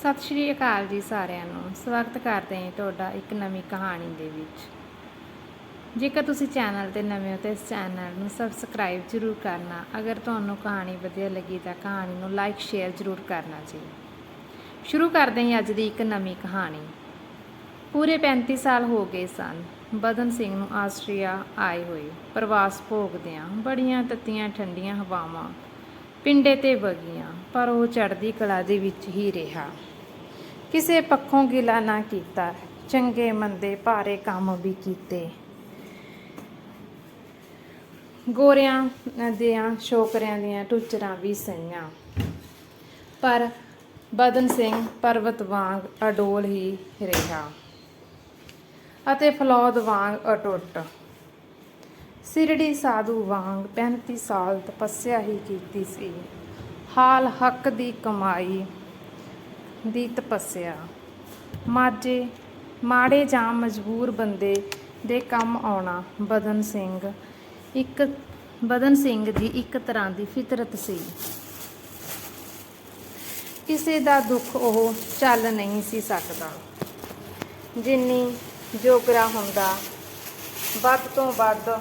ਸਤਿ ਸ਼੍ਰੀ ਅਕਾਲ ਜੀ ਸਾਰਿਆਂ ਨੂੰ। ਸਵਾਗਤ ਕਰਦੇ ਹਾਂ ਤੁਹਾਡਾ ਇੱਕ ਨਵੀਂ ਕਹਾਣੀ ਦੇ ਵਿੱਚ। ਜੇਕਰ ਤੁਸੀਂ ਚੈਨਲ ਤੇ ਨਵੇਂ ਹੋ ਤਾਂ ਇਸ ਚੈਨਲ ਨੂੰ ਸਬਸਕ੍ਰਾਈਬ ਜ਼ਰੂਰ ਕਰਨਾ। ਅਗਰ ਤੁਹਾਨੂੰ ਕਹਾਣੀ ਵਧੀਆ ਲੱਗੀ ਤਾਂ ਕਹਾਣੀ ਨੂੰ ਲਾਈਕ, ਸ਼ੇਅਰ ਜ਼ਰੂਰ ਕਰਨਾ ਜੀ। ਸ਼ੁਰੂ ਕਰਦੇ ਹਾਂ ਅੱਜ ਦੀ ਇੱਕ ਨਵੀਂ ਕਹਾਣੀ। ਪੂਰੇ 35 ਸਾਲ ਹੋ ਗਏ ਸਨ। ਬਦਨ ਸਿੰਘ ਨੂੰ ਆਸਟਰੀਆ ਆਏ ਹੋਏ। ਪ੍ਰਵਾਸ ਭੋਗਦਿਆਂ ਬੜੀਆਂ ਤੱਤੀਆਂ ਠੰਡੀਆਂ ਹਵਾਵਾਂ ਪਿੰਡੇ ਤੇ ਵਗੀਆਂ, ਪਰ ਉਹ ਚੜ੍ਹਦੀ ਕਲਾ ਦੇ ਵਿੱਚ ਹੀ ਰਿਹਾ। ਕਿਸੇ ਪੱਖੋਂ ਗਿਲਾ ਨਾ ਕੀਤਾ, ਚੰਗੇ ਮੰਦੇ ਭਾਰੇ ਕੰਮ ਵੀ ਕੀਤੇ। ਗੋਰਿਆਂ ਦੀਆਂ, ਸ਼ੋਕਰਿਆਂ ਦੀਆਂ ਟੁੱਚਰਾਂ ਵੀ ਸਹੀਆਂ ਪਰ ਬਦਨ ਸਿੰਘ ਪਰਵਤ ਵਾਂਗ ਅਡੋਲ ਹੀ ਰਿਹਾ ਅਤੇ ਫਲੌਦ ਵਾਂਗ ਅਟੁੱਟ। ਸਿਰੜੀ ਸਾਧੂ ਵਾਂਗ 35 ਸਾਲ ਤਪੱਸਿਆ ਹੀ ਕੀਤੀ ਸੀ। ਹਾਲ ਹੱਕ ਦੀ ਕਮਾਈ ਦੀ ਤਪੱਸਿਆ ਮਾਝੇ, ਮਾੜੇ ਜਾਂ ਮਜਬੂਰ ਬੰਦੇ ਦੇ ਕੰਮ ਆਉਣਾ, ਬਦਨ ਸਿੰਘ। ਇੱਕ, ਬਦਨ ਸਿੰਘ ਦੀ ਇੱਕ ਤਰ੍ਹਾਂ ਦੀ ਫਿਤਰਤ ਸੀ। ਕਿਸੇ ਦਾ ਦੁੱਖ ਉਹ ਚੱਲ ਨਹੀਂ ਸੀ ਸਕਦਾ। ਜਿੰਨੀ ਜੋਗਰਾ ਹੁੰਦਾ, ਵੱਧ ਤੋਂ ਵੱਧ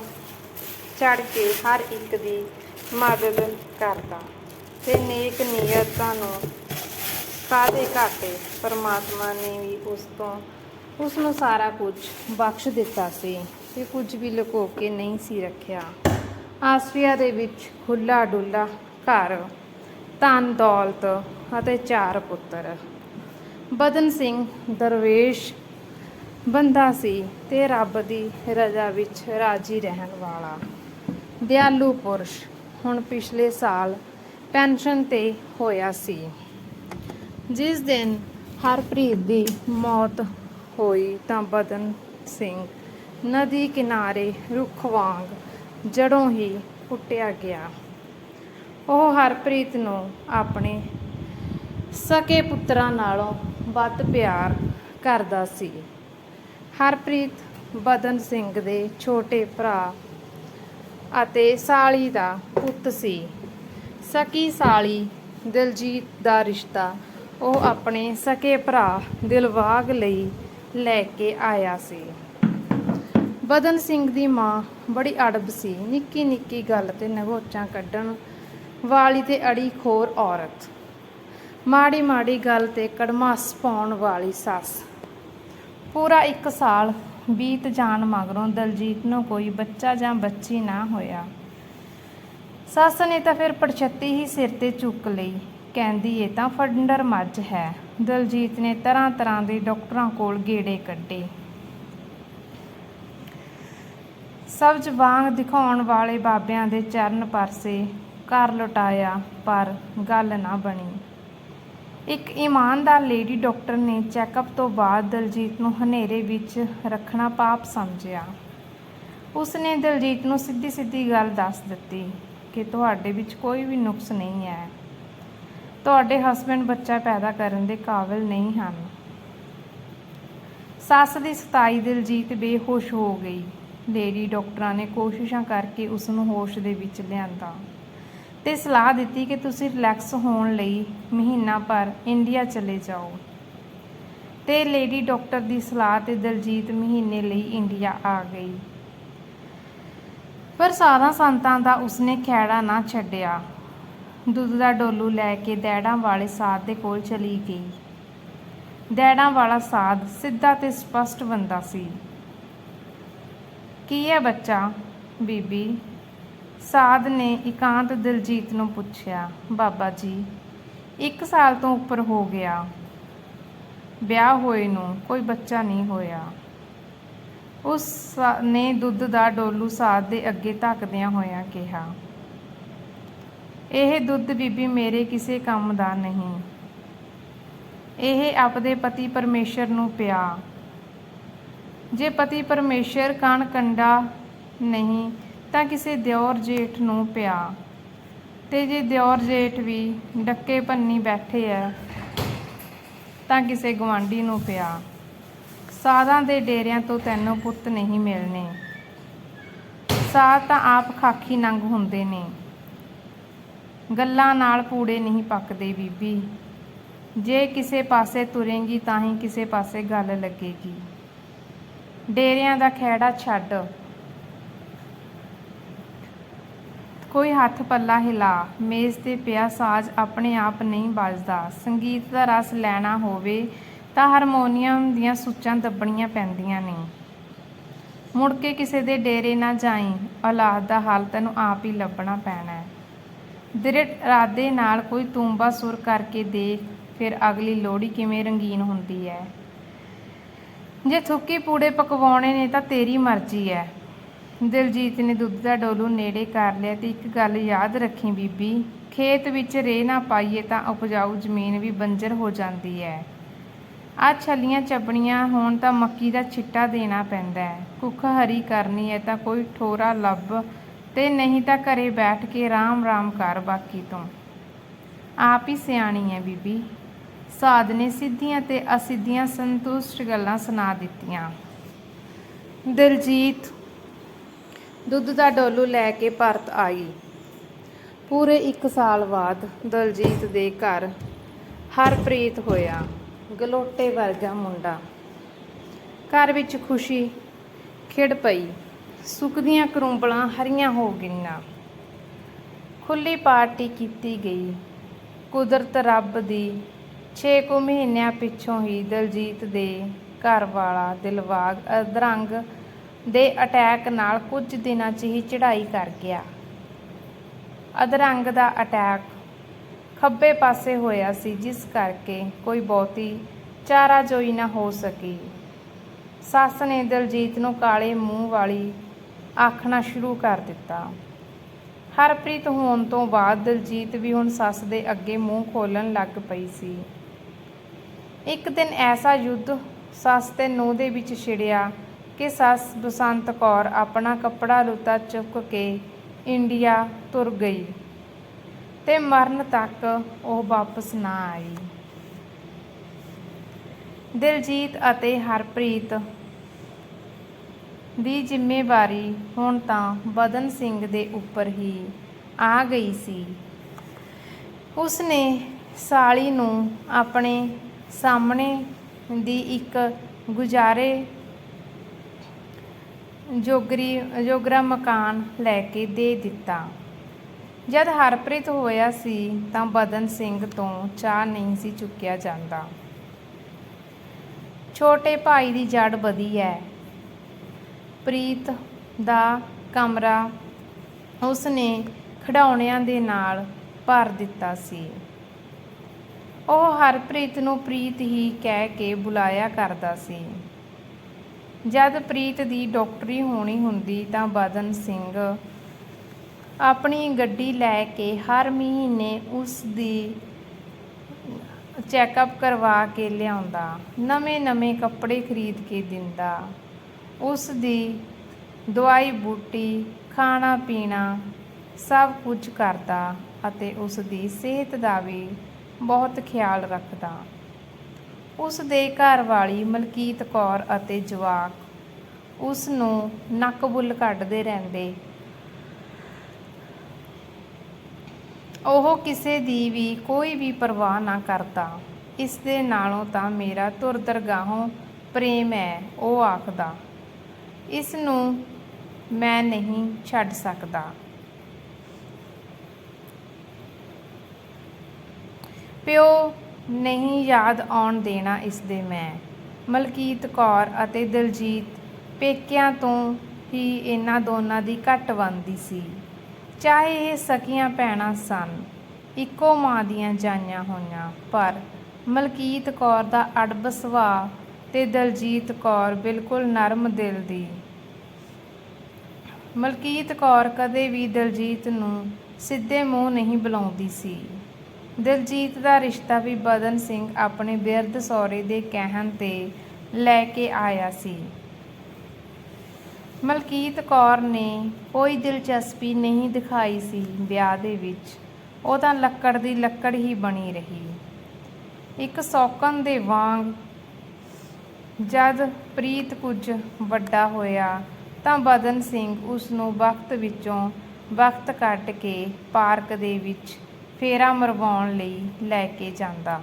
ਚੜ ਕੇ ਹਰ ਇੱਕ ਦੀ ਮਦਦ ਕਰਦਾ। ਤੇ ਨੇਕ ਨੀਅਤਾਂ ਨੂੰ ਕਾਦੇ ਘਾਟੇ ਪਰਮਾਤਮਾ ਨੇ ਵੀ ਉਸ ਤੋਂ, ਉਸ ਨੂੰ ਸਾਰਾ ਕੁਝ ਬਖਸ਼ ਦਿੱਤਾ ਸੀ ਤੇ ਕੁਝ ਵੀ ਲੁਕੋ ਕੇ ਨਹੀਂ ਸੀ ਰੱਖਿਆ। ਆਸਟਰੀਆ ਦੇ ਵਿੱਚ ਖੁੱਲਾ ਡੁੱਲਾ ਘਰ, ਧਨ, ਦੌਲਤ ਅਤੇ ਚਾਰ ਪੁੱਤਰ। ਬਦਨ ਸਿੰਘ ਦਰਵੇਸ਼ ਬੰਦਾ ਸੀ ਤੇ ਰੱਬ ਦੀ ਰਜ਼ਾ ਵਿੱਚ ਰਾਜੀ ਰਹਿਣ ਵਾਲਾ। ਦਿਆਲੂ ਪੁਰਸ਼ ਹੁਣ ਪਿਛਲੇ ਸਾਲ ਪੈਨਸ਼ਨ ਤੇ ਹੋਇਆ ਸੀ। ਜਿਸ ਦਿਨ ਹਰਪ੍ਰੀਤ ਦੀ ਮੌਤ ਹੋਈ ਤਾਂ ਬਦਨ ਸਿੰਘ ਨਦੀ ਕਿਨਾਰੇ ਰੁੱਖ ਵਾਂਗ ਜੜੋਂ ਹੀ ਕੁੱਟਿਆ ਗਿਆ। ਉਹ ਹਰਪ੍ਰੀਤ ਨੂੰ ਆਪਣੇ ਸਕੇ ਪੁੱਤਰਾਂ ਨਾਲੋਂ ਵੱਧ ਪਿਆਰ ਕਰਦਾ ਸੀ। ਹਰਪ੍ਰੀਤ ਬਦਨ ਸਿੰਘ ਦੇ ਛੋਟੇ ਭਰਾ ਅਤੇ ਸਾਲੀ ਦਾ ਪੁੱਤ ਸੀ। ਸਕੀ ਸਾਲੀ ਦਿਲਜੀਤ ਦਾ ਰਿਸ਼ਤਾ ਉਹ ਆਪਣੇ ਸਕੇ ਭਰਾ ਦਿਲਵਾਗ ਲਈ ਲੈ ਕੇ ਆਇਆ ਸੀ। ਬਦਨ ਸਿੰਘ ਦੀ ਮਾਂ ਬੜੀ ਅੜਬ ਸੀ। ਨਿੱਕੀ ਨਿੱਕੀ ਗੱਲ ਤੇ ਨਗੋਚਾਂ ਕੱਢਣ ਵਾਲੀ ਤੇ ਅੜੀ ਖੋਰ ਔਰਤ। ਮਾੜੀ ਮਾੜੀ ਗੱਲ ਤੇ ਕੜਮਾਸ ਪਾਉਣ ਵਾਲੀ ਸੱਸ। ਪੂਰਾ ਇੱਕ ਸਾਲ ਬੀਤ ਜਾਣ ਮਗਰੋਂ ਦਲਜੀਤ ਨੂੰ ਕੋਈ ਬੱਚਾ ਜਾਂ ਬੱਚੀ ਨਾ ਹੋਇਆ। ਸੱਸ ਨੇ ਤਾਂ ਫਿਰ ਪੜਛੱਤੀ ਹੀ ਸਿਰ ਤੇ ਚੁੱਕ ਲਈ। ਕਹਿੰਦੀ ਏ ਤਾਂ ਫੰਡਰ ਮੱਝ ਹੈ। ਦਲਜੀਤ ਨੇ ਤਰ੍ਹਾਂ ਤਰ੍ਹਾਂ ਦੇ ਡਾਕਟਰਾਂ ਕੋਲ ਗੇੜੇ ਕੱਢੇ। ਸਬਜ਼ ਵਾਂਗ ਦਿਖਾਉਣ ਵਾਲੇ ਬਾਬਿਆਂ ਦੇ ਚਰਨ ਪਰਸੇ ਘਰ ਲੁਟਾਇਆ, ਪਰ ਗੱਲ ਨਾ ਬਣੀ। ਇੱਕ ਇਮਾਨਦਾਰ ਲੇਡੀ ਡਾਕਟਰ ਨੇ ਚੈੱਕਅਪ ਤੋਂ ਬਾਅਦ ਦਲਜੀਤ ਨੂੰ ਹਨੇਰੇ ਵਿੱਚ ਰੱਖਣਾ ਪਾਪ ਸਮਝਿਆ। ਉਸ ਨੇ ਦਲਜੀਤ ਨੂੰ ਸਿੱਧੀ ਸਿੱਧੀ ਗੱਲ ਦੱਸ ਦਿੱਤੀ ਕਿ ਤੁਹਾਡੇ ਵਿੱਚ ਕੋਈ ਵੀ ਨੁਕਸ ਨਹੀਂ ਹੈ। ਤੁਹਾਡੇ ਹਸਬੰਡ ਬੱਚਾ ਪੈਦਾ ਕਰਨ ਦੇ ਕਾਬਿਲ ਨਹੀਂ ਹਨ। ਸੱਸ ਦੀ ਸਤਾਈ ਦਿਲਜੀਤ ਬੇਹੋਸ਼ ਹੋ ਗਈ। ਲੇਡੀ ਡਾਕਟਰਾਂ ਨੇ ਕੋਸ਼ਿਸ਼ਾਂ ਕਰਕੇ ਉਸ ਨੂੰ ਹੋਸ਼ ਦੇ ਵਿੱਚ ਲਿਆਂਦਾ ਤੇ ਸਲਾਹ ਦਿੱਤੀ ਕਿ ਤੁਸੀਂ ਰਿਲੈਕਸ ਹੋਣ ਲਈ ਮਹੀਨਾ ਭਰ ਇੰਡੀਆ ਚਲੇ ਜਾਓ। ਤੇ ਲੇਡੀ ਡਾਕਟਰ ਦੀ ਸਲਾਹ ਤੇ ਦਿਲਜੀਤ ਮਹੀਨੇ ਲਈ ਇੰਡੀਆ ਆ ਗਈ। ਪਰ ਸਾਰਾ ਸੰਤਾਂ ਦਾ ਉਸਨੇ ਖੈੜਾ ਨਾ ਛੱਡਿਆ। ਦੁੱਧ ਦਾ ਡੋਲੂ ਲੈ ਕੇ ਦੈੜਾਂ ਵਾਲੇ ਸਾਧ ਦੇ ਕੋਲ ਚਲੀ ਗਈ। ਦੈੜਾਂ ਵਾਲਾ ਸਾਧ ਸਿੱਧਾ ਤੇ ਸਪਸ਼ਟ ਬੰਦਾ ਸੀ। ਕੀ ਹੈ ਬੱਚਾ? ਬੀਬੀ ਸਾਧ ਨੇ ਇਕਾਂਤ ਦਿਲਜੀਤ ਨੂੰ ਪੁੱਛਿਆ। ਬਾਬਾ ਜੀ, ਇੱਕ ਸਾਲ ਤੋਂ ਉੱਪਰ ਹੋ ਗਿਆ। ਵਿਆਹ ਹੋਏ ਨੂੰ ਕੋਈ ਬੱਚਾ ਨਹੀਂ ਹੋਇਆ। ਉਸ ਨੇ ਦੁੱਧ ਦਾ ਡੋਲੂ ਸਾਧ ਦੇ ਅੱਗੇ ਧੱਕਦਿਆਂ ਹੋਇਆਂ ਕਿਹਾ ਇਹ ਦੁੱਧ ਬੀਬੀ ਮੇਰੇ ਕਿਸੇ ਕੰਮ ਦਾ ਨਹੀਂ। ਇਹ ਆਪਦੇ ਪਤੀ ਪਰਮੇਸ਼ਰ ਨੂੰ ਪਿਆ। ਜੇ ਪਤੀ ਪਰਮੇਸ਼ਰ ਕਣ ਕੰਡਾ ਨਹੀਂ, ਤਾਂ ਕਿਸੇ ਦਿਓਰ ਜੇਠ ਨੂੰ ਪਿਆ। ਤੇ ਜੇ ਦਿਓਰ ਜੇਠ ਵੀ ਡੱਕੇ ਪੰਨੀ ਬੈਠੇ ਐ, ਤਾਂ ਕਿਸੇ ਗਵਾਂਢੀ ਨੂੰ ਪਿਆ। ਸਾਧਾਂ ਦੇ ਡੇਰਿਆਂ ਤੋਂ ਤੈਨੂੰ ਪੁੱਤ ਨਹੀਂ ਮਿਲਣੇ। ਸਾਧ ਤਾਂ ਆਪ ਖਾਖੀ ਨੰਗ ਹੁੰਦੇ ਨੇ। ਗੱਲਾਂ ਨਾਲ ਪੂੜੇ ਨਹੀਂ ਪੱਕਦੇ ਬੀਬੀ। ਜੇ ਕਿਸੇ ਪਾਸੇ ਤੁਰੇਂਗੀ ਤਾਂ ਹੀ ਕਿਸੇ ਪਾਸੇ ਗੱਲ ਲੱਗੇਗੀ। ਡੇਰਿਆਂ ਦਾ ਖਹਿੜਾ ਛੱਡ। ਕੋਈ ਹੱਥ ਪੱਲਾ ਹਿਲਾ। ਮੇਜ਼ ਤੇ ਪਿਆ ਸਾਜ਼ ਆਪਣੇ ਆਪ ਨਹੀਂ ਵੱਜਦਾ। ਸੰਗੀਤ ਦਾ ਰਸ ਲੈਣਾ ਹੋਵੇ ਤਾਂ ਹਾਰਮੋਨੀਅਮ ਦੀਆਂ ਸੁੱਚਾਂ ਦੱਬਣੀਆਂ ਪੈਂਦੀਆਂ ਨੇ। ਮੁੜ ਕੇ ਕਿਸੇ ਦੇ ਡੇਰੇ ਨਾ ਜਾਈ। ਔਲਾਦ ਦਾ ਹਾਲ ਤੈਨੂੰ ਆਪ ਹੀ ਲੱਭਣਾ ਪੈਣਾ ਹੈ। ਦ੍ਰਿੜ ਇਰਾਦੇ ਨਾਲ ਕੋਈ ਤੂੰਬਾ ਸੁਰ ਕਰਕੇ ਦੇਖ ਫਿਰ ਅਗਲੀ ਲੋੜੀ ਕਿਵੇਂ ਰੰਗੀਨ ਹੁੰਦੀ ਹੈ ਜੇ ਥੁੱਕੀ ਪੂੜੇ ਪਕਵਾਉਣੇ ਨੇ ਤਾਂ ਤੇਰੀ ਮਰਜ਼ੀ ਹੈ ਦਿਲਜੀਤ ਨੇ ਦੁੱਧ ਦਾ ਡੋਲੂ ਨੇੜੇ ਕਰ ਲਿਆ ਤੇ ਇੱਕ ਗੱਲ ਯਾਦ ਰੱਖੀ ਬੀਬੀ, ਖੇਤ ਵਿੱਚ ਰੇ ਨਾ ਪਾਈਏ ਤਾਂ ਉਪਜਾਊ ਜ਼ਮੀਨ ਵੀ ਬੰਜਰ ਹੋ ਜਾਂਦੀ ਹੈ ਆ ਛੱਲੀਆਂ ਚੱਬਣੀਆਂ ਹੋਣ ਤਾਂ ਮੱਕੀ ਦਾ ਛਿੱਟਾ ਦੇਣਾ ਪੈਂਦਾ ਹੈ ਕੁੱਖ ਹਰੀ ਕਰਨੀ ਹੈ ਤਾਂ ਕੋਈ ਠੋਰਾ ਲੱਭ ਤੇ ਨਹੀਂ ਤਾਂ ਘਰੇ ਬੈਠ ਕੇ ਰਾਮ-ਰਾਮ ਕਰ ਬਾਕੀ ਤੋਂ। ਆਪ ਹੀ ਸਿਆਣੀ ਹੈ ਬੀਬੀ। ਸਾਧ ਨੇ ਸਿੱਧੀਆਂ ਤੇ ਅਸਿੱਧੀਆਂ ਸੰਤੁਸ਼ਟ ਗੱਲਾਂ ਸੁਣਾ ਦਿੱਤੀਆਂ। ਦਿਲਜੀਤ, ਦੁੱਧ ਦਾ ਡੋਲੂ ਲੈ ਕੇ ਭਾਰਤ ਆਈ। ਪੂਰੇ 1 ਸਾਲ ਬਾਅਦ ਦਲਜੀਤ ਦੇ ਘਰ ਹਰਪ੍ਰੀਤ ਹੋਇਆ, ਗਲੋਟੇ ਵਰਗਾ ਮੁੰਡਾ। ਘਰ ਵਿੱਚ ਖੁਸ਼ੀ, ਖਿੜ ਪਈ। ਸੁੱਖਦੀਆਂ ਕਰੂੰਬਲਾਂ ਹਰੀਆਂ ਹੋ ਗਈਆਂ। ਖੁੱਲੀ ਪਾਰਟੀ ਕੀਤੀ ਗਈ। ਕੁਦਰਤ ਰੱਬ ਦੀ 6 ਕੁ ਮਹੀਨਿਆਂ ਪਿੱਛੋਂ ਹੀ ਦਲਜੀਤ ਦੇ ਘਰ ਵਾਲਾ ਦਿਲਵਾਗ ਅਧਰੰਗ ਦੇ ਅਟੈਕ ਨਾਲ ਕੁਝ ਦਿਨਾਂ 'ਚ ਹੀ ਚੜ੍ਹਾਈ ਕਰ ਗਿਆ। ਅਧਰੰਗ ਦਾ ਅਟੈਕ ਖੱਬੇ ਪਾਸੇ ਹੋਇਆ ਸੀ, ਜਿਸ ਕਰਕੇ ਕੋਈ ਬਹੁਤੀ ਚਾਰਾਜੋਈ ਨਾ ਹੋ ਸਕੀ। ਸੱਸ ਨੇ ਦਲਜੀਤ ਨੂੰ ਕਾਲੇ ਮੂੰਹ ਵਾਲੀ ਆਖਣਾ ਸ਼ੁਰੂ ਕਰ ਦਿੱਤਾ। ਹਰਪ੍ਰੀਤ ਹੋਣ ਤੋਂ ਬਾਅਦ ਦਲਜੀਤ ਵੀ ਹੁਣ ਸੱਸ ਦੇ ਅੱਗੇ ਮੂੰਹ ਖੋਲਣ ਲੱਗ ਪਈ ਸੀ। ਇੱਕ ਦਿਨ ਐਸਾ ਯੁੱਧ ਸੱਸ ਤੇ ਨੂੰਹ ਦੇ ਵਿੱਚ ਛਿੜਿਆ ਕਿ ਸੱਸ ਬਸੰਤ ਕੌਰ ਆਪਣਾ ਕੱਪੜਾ ਲੁੱਤਾ ਚੁੱਕ ਕੇ ਇੰਡੀਆ ਤੁਰ ਗਈ ਤੇ ਮਰਨ ਤੱਕ ਉਹ ਵਾਪਸ ਨਾ ਆਈ। ਦਿਲਜੀਤ ਅਤੇ ਹਰਪ੍ਰੀਤ ਦੀ ਜ਼ਿੰਮੇਵਾਰੀ ਹੁਣ ਤਾਂ ਬਦਨ ਸਿੰਘ ਦੇ ਉੱਪਰ ਹੀ ਆ ਗਈ ਸੀ। ਉਸਨੇ ਸਾਲੀ ਨੂੰ ਆਪਣੇ ਸਾਹਮਣੇ ਦੀ ਇੱਕ ਗੁਜ਼ਾਰੇ ਜੋਗਰੀ, ਜੋਗਰਾ ਮਕਾਨ ਲੈ ਕੇ ਦੇ ਦਿੱਤਾ। ਜਦ ਹਰਪ੍ਰੀਤ ਹੋਇਆ ਸੀ ਤਾਂ ਬਦਨ ਸਿੰਘ ਤੋਂ ਚਾਹ ਨਹੀਂ ਸੀ ਚੁੱਕਿਆ ਜਾਂਦਾ। ਛੋਟੇ ਭਾਈ ਦੀ ਜੜ ਵਧੀ ਹੈ ਪ੍ਰੀਤ ਦਾ ਕਮਰਾ ਉਸਨੇ ਖਿਡੌਣਿਆਂ ਦੇ ਨਾਲ ਭਰ ਦਿੱਤਾ ਸੀ। ਉਹ ਹਰਪ੍ਰੀਤ ਨੂੰ ਪ੍ਰੀਤ ਹੀ ਕਹਿ ਕੇ ਬੁਲਾਇਆ ਕਰਦਾ ਸੀ। ਜਦ ਪ੍ਰੀਤ ਦੀ ਡਾਕਟਰੀ ਹੋਣੀ ਹੁੰਦੀ ਤਾਂ ਬਦਨ ਸਿੰਘ ਆਪਣੀ ਗੱਡੀ ਲੈ ਕੇ ਹਰ ਮਹੀਨੇ ਉਸ ਦੀ ਚੈੱਕਅਪ ਕਰਵਾ ਕੇ ਲਿਆਉਂਦਾ, ਨਵੇਂ-ਨਵੇਂ ਕੱਪੜੇ ਖਰੀਦ ਕੇ ਦਿੰਦਾ। ਉਸ ਦੀ ਦਵਾਈ ਬੂਟੀ, ਖਾਣਾ ਪੀਣਾ ਸਭ ਕੁਝ ਕਰਦਾ ਅਤੇ ਉਸ ਦੀ ਸਿਹਤ ਦਾ ਵੀ ਬਹੁਤ ਖਿਆਲ ਰੱਖਦਾ। ਉਸ ਦੇ ਘਰ ਵਾਲੀ ਮਲਕੀਤ ਕੌਰ ਅਤੇ ਜਵਾਕ ਉਸ ਨੂੰ ਨੱਕ ਬੁੱਲ ਕੱਢਦੇ ਰਹਿੰਦੇ। ਉਹ ਕਿਸੇ ਦੀ ਵੀ ਕੋਈ ਵੀ ਪਰਵਾਹ ਨਾ ਕਰਦਾ। ਇਸ ਦੇ ਨਾਲੋਂ ਤਾਂ ਮੇਰਾ ਧੁਰ ਦਰਗਾਹੋਂ ਪ੍ਰੇਮ ਹੈ, ਉਹ ਆਖਦਾ। ਇਸ ਨੂੰ ਮੈਂ ਨਹੀਂ ਛੱਡ ਸਕਦਾ। ਪਿਓ, ਨਹੀਂ ਯਾਦ ਆਉਣ ਦੇਣਾ ਇਸ ਦੇ ਮੈਂ। ਮਲਕੀਤ ਕੌਰ ਅਤੇ ਦਿਲਜੀਤ ਪੇਕਿਆਂ ਤੋਂ ਹੀ ਇਹਨਾਂ ਦੋਨਾਂ ਦੀ ਘੱਟ ਬਣਦੀ ਸੀ। ਚਾਹੇ ਇਹ ਸਕੀਆਂ ਭੈਣਾਂ ਸਨ, ਇੱਕੋ ਮਾਂ ਦੀਆਂ ਜਾਈਆਂ ਹੋਈਆਂ, ਪਰ ਮਲਕੀਤ ਕੌਰ ਦਾ ਅੜਬ ਸੁਭਾਅ ਤੇ ਦਲਜੀਤ ਕੌਰ ਬਿਲਕੁਲ ਨਰਮ ਦਿਲ ਦੀ। ਮਲਕੀਤ ਕੌਰ ਕਦੇ ਵੀ ਦਲਜੀਤ ਨੂੰ ਸਿੱਧੇ ਮੂੰਹ ਨਹੀਂ ਬੁਲਾਉਂਦੀ ਸੀ। ਦਿਲਜੀਤ ਦਾ ਰਿਸ਼ਤਾ ਵੀ ਬਦਨ ਸਿੰਘ ਆਪਣੇ ਬਿਰਧ ਸਹੁਰੇ ਦੇ ਕਹਿਣ ਤੇ ਲੈ ਕੇ ਆਇਆ ਸੀ। ਮਲਕੀਤ ਕੌਰ ਨੇ ਕੋਈ ਦਿਲਚਸਪੀ ਨਹੀਂ ਦਿਖਾਈ ਸੀ ਵਿਆਹ ਦੇ ਵਿੱਚ। ਉਹ ਤਾਂ ਲੱਕੜ ਦੀ ਲੱਕੜ ਹੀ ਬਣੀ ਰਹੀ। ਇੱਕ ਸੌਕਣ ਦੇ ਵਾਂਗ ਜਦ ਪ੍ਰੀਤ ਕੁਝ ਵੱਡਾ ਹੋਇਆ ਤਾਂ ਬਦਨ ਸਿੰਘ ਉਸ ਨੂੰ ਵਕਤ ਵਿੱਚੋਂ ਵਕਤ ਕੱਢ ਕੇ ਪਾਰਕ ਦੇ ਵਿੱਚ ਫੇਰਾ ਮਰਵਾਉਣ ਲਈ ਲੈ ਕੇ ਜਾਂਦਾ।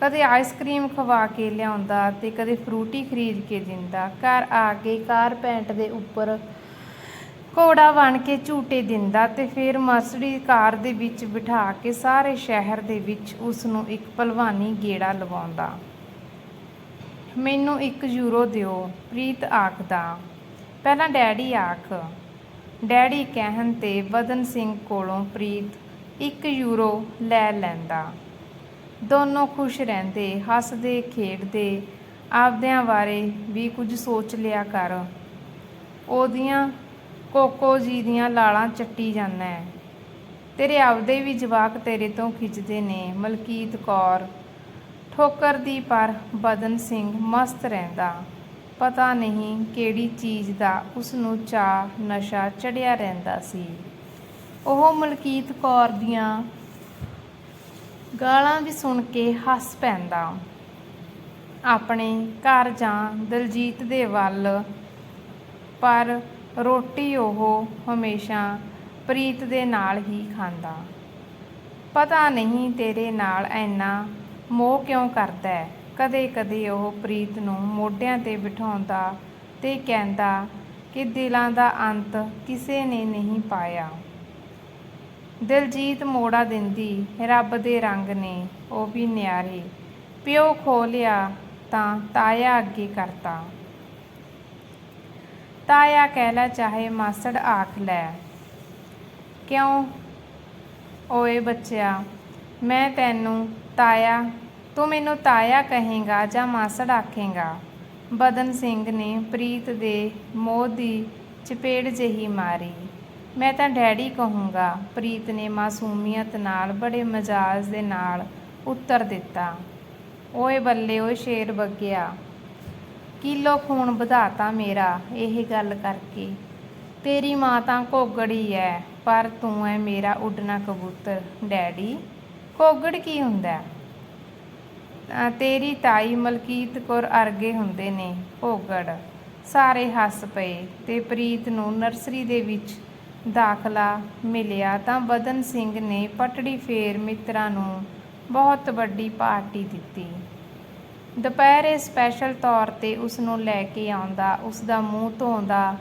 ਕਦੇ ਆਈਸਕ੍ਰੀਮ ਖਵਾ ਕੇ ਲਿਆਉਂਦਾ ਤੇ ਕਦੇ ਫਰੂਟੀ ਖਰੀਦ ਕੇ ਦਿੰਦਾ। ਘਰ ਆ ਕੇ ਕਾਰਪੈਂਟ ਦੇ ਉੱਪਰ ਘੋੜਾ ਬਣ ਕੇ ਝੂਟੇ ਦਿੰਦਾ ਤੇ ਫਿਰ ਮਰਸਡੀ ਕਾਰ ਦੇ ਵਿੱਚ ਬਿਠਾ ਕੇ ਸਾਰੇ ਸ਼ਹਿਰ ਦੇ ਵਿੱਚ ਉਸ ਨੂੰ ਇੱਕ ਭਲਵਾਨੀ ਗੇੜਾ ਲਵਾਉਂਦਾ। ਮੈਨੂੰ 1 ਯੂਰੋ ਦਿਓ, ਪ੍ਰੀਤ ਆਖਦਾ। ਪਹਿਲਾਂ ਡੈਡੀ ਆਖ। ਡੈਡੀ ਕਹਿਣ ਤੇ ਬਦਨ ਸਿੰਘ ਕੋਲੋਂ ਪ੍ਰੀਤ 1 ਯੂਰੋ ਲੈ ਲੈਂਦਾ। ਦੋਨੋਂ ਖੁਸ਼ ਰਹਿੰਦੇ, ਹੱਸਦੇ, ਖੇਡਦੇ। ਆਪਦਿਆਂ ਬਾਰੇ ਵੀ ਕੁਝ ਸੋਚ ਲਿਆ ਕਰ। ਉਹਦੀਆਂ ਕੋਕੋ ਜੀ ਦੀਆਂ ਲਾਲਾਂ ਚੱਟੀ ਜਾਂਦਾ ਤੇਰੇ ਆਪਦੇ ਵੀ ਜਵਾਕ ਤੇਰੇ ਤੋਂ ਖਿੱਚਦੇ ਨੇ, ਮਲਕੀਤ ਕੌਰ। ਠੋਕਰ ਦੀ ਪਰ ਬਦਨ ਸਿੰਘ ਮਸਤ ਰਹਿੰਦਾ। ਪਤਾ ਨਹੀਂ ਕਿਹੜੀ ਚੀਜ਼ ਦਾ ਉਸ ਨੂੰ ਚਾਹ ਨਸ਼ਾ ਚੜਿਆ ਰਹਿੰਦਾ ਸੀ। ਉਹ ਮਲਕੀਤ ਕੌਰ ਦੀਆਂ ਗਾਲਾਂ ਵੀ ਸੁਣ ਕੇ ਹੱਸ ਪੈਂਦਾ। ਆਪਣੇ ਘਰ ਜਾਂ ਦਲਜੀਤ ਦੇ ਵੱਲ, ਪਰ ਰੋਟੀ ਉਹ ਹਮੇਸ਼ਾ ਪ੍ਰੀਤ ਦੇ ਨਾਲ ਹੀ ਖਾਂਦਾ। ਪਤਾ ਨਹੀਂ ਤੇਰੇ ਨਾਲ ਐਨਾ ਮੋਹ ਕਿਉਂ ਕਰਦਾ ਹੈ? ਕਦੇ-ਕਦੇ ਉਹ ਪ੍ਰੀਤ ਨੂੰ ਮੋਢਿਆਂ ਤੇ ਬਿਠਾਉਂਦਾ ਤੇ ਕਹਿੰਦਾ ਕਿ ਦਿਲਾਂ ਦਾ ਅੰਤ ਕਿਸੇ ਨੇ ਨਹੀਂ ਪਾਇਆ। ਦਿਲਜੀਤ ਮੋੜਾ ਦਿੰਦੀ, ਰੱਬ ਦੇ ਰੰਗ ਨੇ, ਉਹ ਵੀ ਨਿਆਰੇ। ਪਿਓ ਖੋਹ ਲਿਆ ਤਾਂ ਤਾਇਆ ਅੱਗੇ ਕਰਤਾ। ਤਾਇਆ ਕਹਿ ਲੈ ਚਾਹੇ ਮਾਸੜ ਆਖ ਲੈ। ਕਿਉਂ? ਓਏ ਬੱਚਿਆ ਮੈਂ ਤੈਨੂੰ ਤਾਇਆ, ਤੂੰ ਮੈਨੂੰ ਤਾਇਆ ਕਹੇਗਾ ਜਾਂ ਮਾਸੜ ਆਖੇਗਾ। ਬਦਨ ਸਿੰਘ ਨੇ ਪ੍ਰੀਤ ਦੇ ਮੋਹ ਦੀ ਚਪੇੜ ਜਿਹੀ ਮਾਰੀ। ਮੈਂ ਤਾਂ ਡੈਡੀ ਕਹੂੰਗਾ, ਪ੍ਰੀਤ ਨੇ ਮਾਸੂਮੀਅਤ ਨਾਲ ਬੜੇ ਮਜਾਜ ਦੇ ਨਾਲ ਉੱਤਰ ਦਿੱਤਾ। ਓਏ ਬੱਲੇ, ਓਏ ਸ਼ੇਰ ਬੱਗਿਆ, ਕਿਲੋ ਖੂਨ ਵਧਾਤਾ ਮੇਰਾ ਇਹ ਗੱਲ ਕਰਕੇ। ਤੇਰੀ ਮਾਂ ਤਾਂ ਘੋਗੜੀ ਐ, ਪਰ ਤੂੰ ਐ ਮੇਰਾ ਉੱਡਣਾ ਕਬੂਤਰ, ਡੈਡੀ। ਘੋਗੜ ਕੀ ਹੁੰਦਾ? ਤੇਰੀ ਤਾਈ ਮਲਕੀਤ ਕੌਰ ਅਰਗੇ ਹੁੰਦੇ ਨੇ ਘੋਗੜ ਸਾਰੇ ਹੱਸ ਪਏ ਤੇ ਪ੍ਰੀਤ ਨੂੰ ਨਰਸਰੀ ਦੇ ਵਿੱਚ ਦਾਖਲਾ ਮਿਲਿਆ ਤਾਂ ਬਦਨ ਸਿੰਘ ਨੇ ਪਟੜੀ ਫੇਰ ਮਿੱਤਰਾਂ ਨੂੰ ਬਹੁਤ ਵੱਡੀ ਪਾਰਟੀ ਦਿੱਤੀ। ਦੁਪਹਿਰੇ ਸਪੈਸ਼ਲ ਤੌਰ ਤੇ ਉਸ ਨੂੰ ਲੈ ਕੇ ਆਉਂਦਾ, ਉਸ ਦਾ ਮੂੰਹ ਧੋਂਦਾ,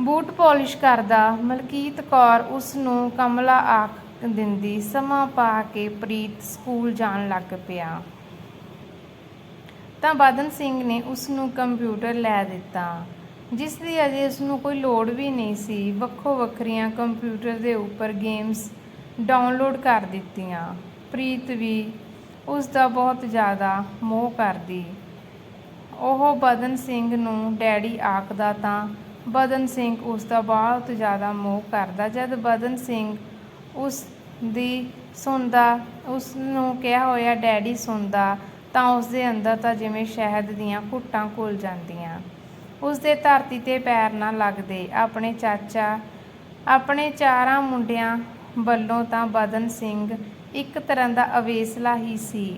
ਬੂਟ ਪਾਲਿਸ਼ ਕਰਦਾ, ਮਲਕੀਤ ਕੌਰ ਉਸ ਨੂੰ ਕਮਲਾ ਆਖ ਦਿੰਦੀ, ਸਮਾਂ ਪਾ ਕੇ ਪ੍ਰੀਤ ਸਕੂਲ ਜਾਣ ਲੱਗ ਪਿਆ। ਤਾਂ ਬਦਨ ਸਿੰਘ ਨੇ ਉਸ ਨੂੰ ਕੰਪਿਊਟਰ ਲੈ ਦਿੱਤਾ, ਜਿਸ ਦੀ ਅਜੇ ਉਸ ਨੂੰ ਕੋਈ ਲੋੜ ਵੀ ਨਹੀਂ ਸੀ। ਵੱਖੋ ਵੱਖਰੀਆਂ ਕੰਪਿਊਟਰ ਦੇ ਉੱਪਰ ਗੇਮਸ ਡਾਊਨਲੋਡ ਕਰ ਦਿੱਤੀਆਂ। ਪ੍ਰੀਤ ਵੀ ਉਸ ਦਾ ਬਹੁਤ ਜ਼ਿਆਦਾ ਮੋਹ ਕਰਦੀ। ਉਹ ਬਦਨ ਸਿੰਘ ਨੂੰ ਡੈਡੀ ਆਖਦਾ ਤਾਂ ਬਦਨ ਸਿੰਘ ਉਸ ਦਾ ਬਹੁਤ ਜ਼ਿਆਦਾ ਮੋਹ ਕਰਦਾ। ਜਦ ਬਦਨ ਸਿੰਘ ਉਸ ਦੀ ਸੁਣਦਾ ਉਸ ਨੂੰ ਕਿਹਾ ਹੋਇਆ ਡੈਡੀ ਸੁਣਦਾ ਤਾਂ ਉਸ ਦੇ ਅੰਦਰ ਤਾਂ ਜਿਵੇਂ ਸ਼ਹਿਦ ਦੀਆਂ ਘੁੱਟਾਂ ਘੁਲ ਜਾਂਦੀਆਂ। ਉਸ ਦੇ ਧਰਤੀ ਤੇ ਪੈਰ ਨਾ ਲੱਗਦੇ। ਆਪਣੇ ਚਾਚਾ, ਆਪਣੇ ਚਾਰਾਂ ਮੁੰਡਿਆਂ ਵੱਲੋਂ ਤਾਂ ਬਦਨ ਸਿੰਘ ਇੱਕ ਤਰ੍ਹਾਂ ਦਾ ਅਵੇਸਲਾ ਹੀ ਸੀ।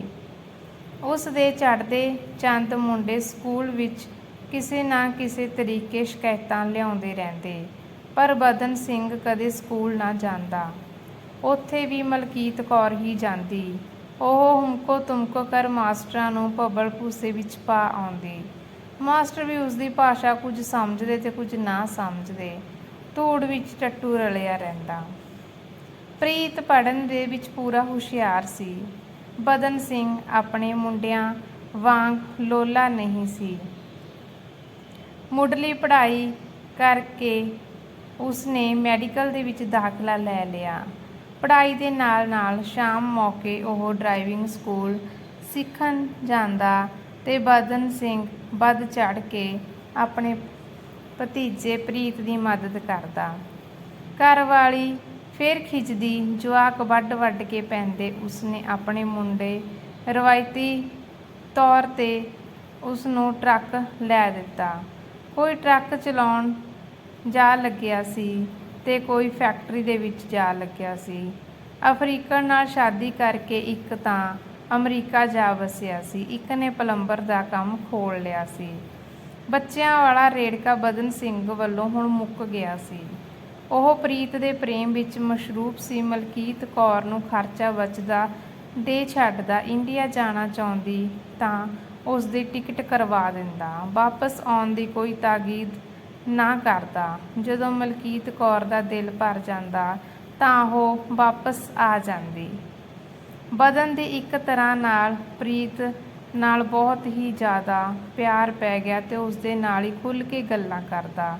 ਉਸ ਦੇ ਚੜ੍ਹਦੇ ਚੰਦ ਮੁੰਡੇ ਸਕੂਲ ਵਿੱਚ ਕਿਸੇ ਨਾ ਕਿਸੇ ਤਰੀਕੇ ਸ਼ਿਕਾਇਤਾਂ ਲਿਆਉਂਦੇ ਰਹਿੰਦੇ, ਪਰ ਬਦਨ ਸਿੰਘ ਕਦੇ ਸਕੂਲ ਨਾ ਜਾਂਦਾ। ਉੱਥੇ ਵੀ ਮਲਕੀਤ ਕੌਰ ਹੀ ਜਾਂਦੀ। ਉਹ ਹੁਮਕੋ ਤੁਮਕੋ ਕਰ ਮਾਸਟਰਾਂ ਨੂੰ ਭੱਬਲ ਭੂਸੇ ਵਿੱਚ ਪਾ ਆਉਂਦੀ। ਮਾਸਟਰ ਵੀ ਉਸ ਦੀ ਭਾਸ਼ਾ ਕੁਝ ਸਮਝਦੇ ਤੇ ਕੁਝ ਨਾ ਸਮਝਦੇ। ਧੂੜ ਵਿੱਚ ਟੱਟੂ ਰਲਿਆ ਰਹਿੰਦਾ। ਪ੍ਰੀਤ ਪੜਨ ਦੇ ਵਿੱਚ ਪੂਰਾ ਹੁਸ਼ਿਆਰ ਸੀ। ਬਦਨ ਸਿੰਘ ਆਪਣੇ ਮੁੰਡਿਆਂ ਵਾਂਗ ਲੋਲਾ ਨਹੀਂ ਸੀ। ਮੁੱਢਲੀ ਪੜ੍ਹਾਈ ਕਰਕੇ ਉਸਨੇ ਮੈਡੀਕਲ ਦੇ ਵਿੱਚ ਦਾਖਲਾ ਲੈ ਲਿਆ। ਪੜ੍ਹਾਈ ਦੇ ਨਾਲ ਨਾਲ ਸ਼ਾਮ ਮੌਕੇ ਉਹ ਡਰਾਈਵਿੰਗ ਸਕੂਲ ਸਿੱਖਣ ਜਾਂਦਾ ਤੇ ਬਦਨ ਸਿੰਘ ਵੱਧ ਚੜ੍ਹ ਕੇ ਆਪਣੇ ਭਤੀਜੇ ਪ੍ਰੀਤ ਦੀ ਮਦਦ ਕਰਦਾ। ਘਰਵਾਲੀ ਫੇਰ ਖਿੱਚਦੀ, ਜਵਾਕ ਵੱਢ ਵੱਢ ਕੇ ਪੈਂਦੇ, ਉਸਨੇ ਆਪਣੇ ਮੁੰਡੇ ਰਵਾਇਤੀ ਤੌਰ ਤੇ ਉਸ ਨੂੰ ਟਰੱਕ ਲੈ ਦਿੱਤਾ। ਕੋਈ ਟਰੱਕ ਚਲਾਉਣ ਜਾ ਲੱਗਿਆ ਸੀ। ਤੇ ਕੋਈ ਫੈਕਟਰੀ ਦੇ ਵਿੱਚ ਜਾ ਲੱਗਿਆ ਸੀ। ਅਫਰੀਕਨ ਨਾਲ ਸ਼ਾਦੀ ਕਰਕੇ ਇੱਕ ਤਾਂ ਅਮਰੀਕਾ ਜਾ ਵਸਿਆ ਸੀ। ਇੱਕ ਨੇ ਪਲੰਬਰ ਦਾ ਕੰਮ ਖੋਲ ਲਿਆ ਸੀ। ਬੱਚਿਆਂ ਵਾਲਾ ਰੇੜਕਾ ਬਦਨ ਸਿੰਘ ਵੱਲੋਂ ਹੁਣ ਮੁੱਕ ਗਿਆ ਸੀ। ਉਹ ਪ੍ਰੀਤ ਦੇ ਪ੍ਰੇਮ ਵਿੱਚ ਮਸ਼ਰੂਪ ਸੀ। ਮਲਕੀਤ ਕੌਰ ਨੂੰ ਖਰਚਾ ਬਚਦਾ, ਦੇ ਛੱਡਦਾ, ਇੰਡੀਆ ਜਾਣਾ ਚਾਹੁੰਦੀ ਤਾਂ ਉਸ ਦੀ ਟਿਕਟ ਕਰਵਾ ਦਿੰਦਾ। ਵਾਪਸ ਆਉਣ ਦੀ ਕੋਈ ਤਾਗੀਦ ਨਾ ਕਰਦਾ। ਜਦੋਂ ਮਲਕੀਤ ਕੌਰ ਦਾ ਦਿਲ ਭਰ ਜਾਂਦਾ, ਤਾਂ ਉਹ ਵਾਪਸ ਆ ਜਾਂਦੀ। ਬਦਨ ਦੀ ਇੱਕ ਤਰ੍ਹਾਂ ਨਾਲ ਪ੍ਰੀਤ ਨਾਲ ਬਹੁਤ ਹੀ ਜ਼ਿਆਦਾ ਪਿਆਰ ਪੈ ਗਿਆ ਤੇ ਉਸ ਦੇ ਨਾਲ ਹੀ ਖੁੱਲ੍ਹ ਕੇ ਗੱਲਾਂ ਕਰਦਾ।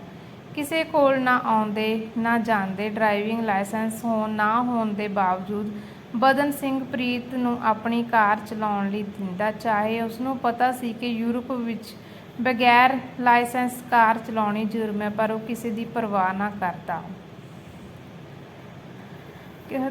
ਕਿਸੇ ਕੋਲ ਨਾ ਆਉਂਦੇ, ਨਾ ਜਾਂਦੇ ਡਰਾਈਵਿੰਗ ਲਾਇਸੈਂਸ ਹੋਣ, ਨਾ ਹੋਣ ਦੇ ਬਾਵਜੂਦ ਬਦਨ ਸਿੰਘ ਪ੍ਰੀਤ ਨੂੰ ਆਪਣੀ ਕਾਰ ਚਲਾਉਣ ਲਈ ਦਿੰਦਾ, ਚਾਹੇ ਉਸ ਨੂੰ ਪਤਾ ਸੀ ਕਿ ਯੂਰਪ ਵਿੱਚ ਬਗੈਰ ਲਾਇਸੈਂਸ ਕਾਰ ਚਲਾਉਣੀ ਜੁਰਮ ਹੈ, ਪਰ ਉਹ ਕਿਸੇ ਦੀ ਪਰਵਾਹ ਨਾ ਕਰਦਾ।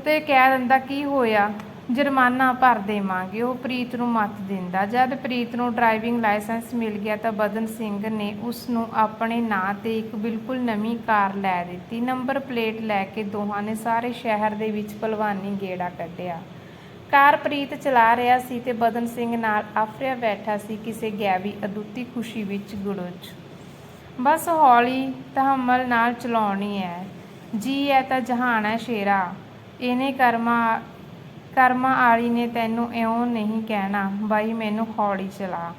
ਤੇ ਕਹਿ ਦਿੰਦਾ, ਕੀ ਹੋਇਆ? ਜੁਰਮਾਨਾ ਭਰ ਦੇਵਾਂਗੇ। ਉਹ ਪ੍ਰੀਤ ਨੂੰ ਮੱਤ ਦਿੰਦਾ। ਜਦ ਪ੍ਰੀਤ ਨੂੰ ਡਰਾਈਵਿੰਗ ਲਾਇਸੈਂਸ ਮਿਲ ਗਿਆ ਤਾਂ ਬਦਨ ਸਿੰਘ ਨੇ ਉਸ ਨੂੰ ਆਪਣੇ ਨਾਂ ਤੇ ਇੱਕ ਬਿਲਕੁਲ ਨਵੀਂ ਕਾਰ ਲੈ ਦਿੱਤੀ। ਨੰਬਰ ਪਲੇਟ ਲੈ ਕੇ ਦੋਹਾਂ ਨੇ ਸਾਰੇ ਸ਼ਹਿਰ ਦੇ ਵਿੱਚ ਭਲਵਾਨੀ ਗੇੜਾ ਕੱਢਿਆ। ਕਾਰ ਪ੍ਰੀਤ ਚਲਾ ਰਿਹਾ ਸੀ ਤੇ ਬਦਨ ਸਿੰਘ ਨਾਲ ਆਫਰਿਆ ਬੈਠਾ ਸੀ ਕਿਸੇ ਗੈਵੀ ਅਦੁੱਤੀ ਖੁਸ਼ੀ ਵਿੱਚ ਗੁੜੁਚ ਬਸ ਹੌਲੀ ਤਹਮਲ ਨਾਲ ਚਲਾਉਣੀ ਹੈ ਜੀ ਹੈ ਤਾਂ ਜਹਾਨ ਹੈ ਸ਼ੇਰਾ। ਇਹਨੇ ਕਰਮਾ ਕਰਮਾ ਆਲੀ ਨੇ ਤੈਨੂੰ ਇਉਂ ਨਹੀਂ ਕਹਿਣਾ, ਬਾਈ ਮੈਨੂੰ ਹੌਲੀ ਚਲਾ।